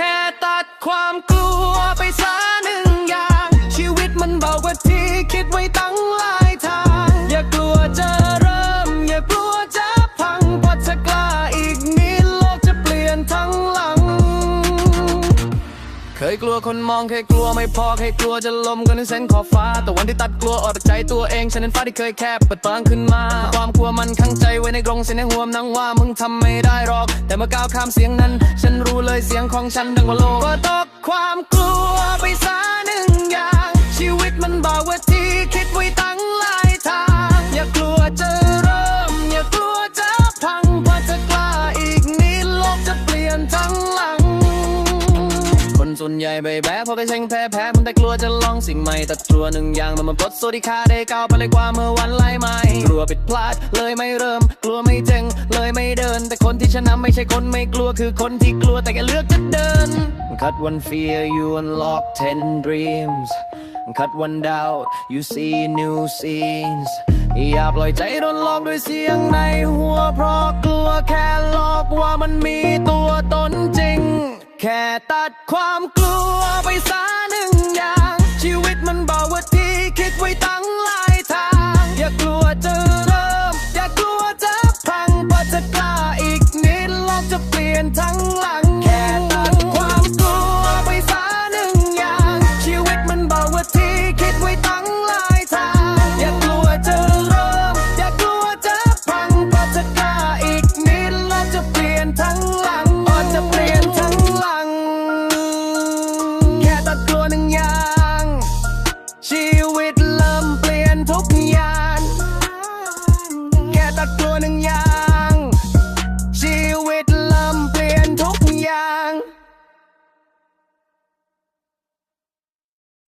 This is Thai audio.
แค่ตัดความกลัว เคยกลัวคนมองเคยกลัวไม่พอเคยกลัวจะล้มกันเส้นขอบฟ้า แต่วันที่ตัดกลัวออกจากใจตัวเองฉันนั้นฟ้าที่เคยแคบเปิดเปิงขึ้นมา ความกลัวมันขังใจไว้ในกรงเสียงในหัวมนังว่ามึงทำไม่ได้หรอก แต่เมื่อก้าวข้ามเสียงนั้น ฉันรู้เลยเสียงของฉันดังกว่าโลกก็ตกความกลัวไปซะหนึ่งอย่าง ชีวิตมันบอกว่าที่คิดไว้ตั้ง วนใหญ่ใบแพ้พอไปเซ็งแพ้แพ้มันแต่กลัวจะลองสิ่งใหม่แต่กลัวหนึ่งอย่างมันมันปลดสวัสดิคาได้ก้าวไปเลยกว่าเมื่อวันไล่ไม่กลัวผิดพลาดเลยไม่เริ่ม กลัวไม่เจ๋งเลยไม่เดิน แต่คนที่ชนะไม่ใช่คนไม่กลัวคือคนที่กลัวแต่แค่เลือกจะเดิน Cut one fear you unlock ten dreams Cut one doubt you see new scenes อย่าปล่อยใจโดนหลอกด้วยเสียงในหัวเพราะกลัวแค่หลอกว่ามันมีตัว แค่ตัดความกลัวไปซะหนึ่งอย่าง ชีวิตมันบอกว่าที่คิดไว้ตั้งหลายทาง อย่ากลัวจะเริ่ม อย่ากลัวจะพังพอจะกล้าอีกนิดโลกจะเปลี่ยนทั้งหลาย วิตเริ่มเ